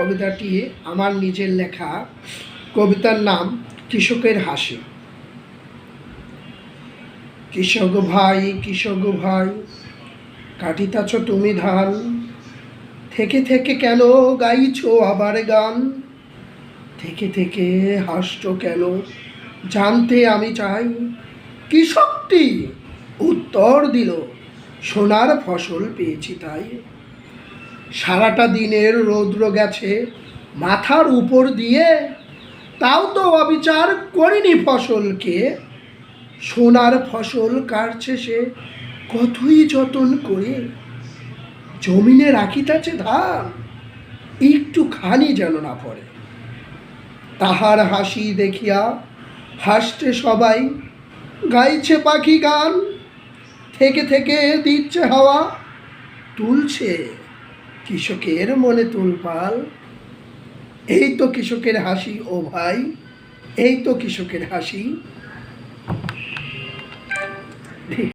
কবিতাটি আমার নিজের লেখা, কবিতার নাম কৃষকের হাসি। কৃষক ভাই কৃষক ভাই, কাটিতাছ তুমি ধান, থেকে থেকে কেন গাইছ আবার গান? থেকে থেকে হাসছ কেন? জানতে আমি চাই, কৃষকটি উত্তর দিল, সোনার ফসল পেয়েছি তাই। সারাটা দিনের রৌদ্র গেছে মাথার উপর দিয়ে। তাও তো অবিচার করিনি ফসলকে। সোনার ফসল কাটছে সে, কতই যতন করে। জমিনে রাখিতেছে ধান একটু খানি যেন না পড়ে। তাহার হাসি দেখিয়া হাসছে সবাই, গাইছে পাখি গান, থেকে থেকে দিচ্ছে হাওয়া, তুলছে কৃষকের মনে তুলপাল এই তো কৃষকের হাসি ও ভাই এই তো কৃষকের হাসি।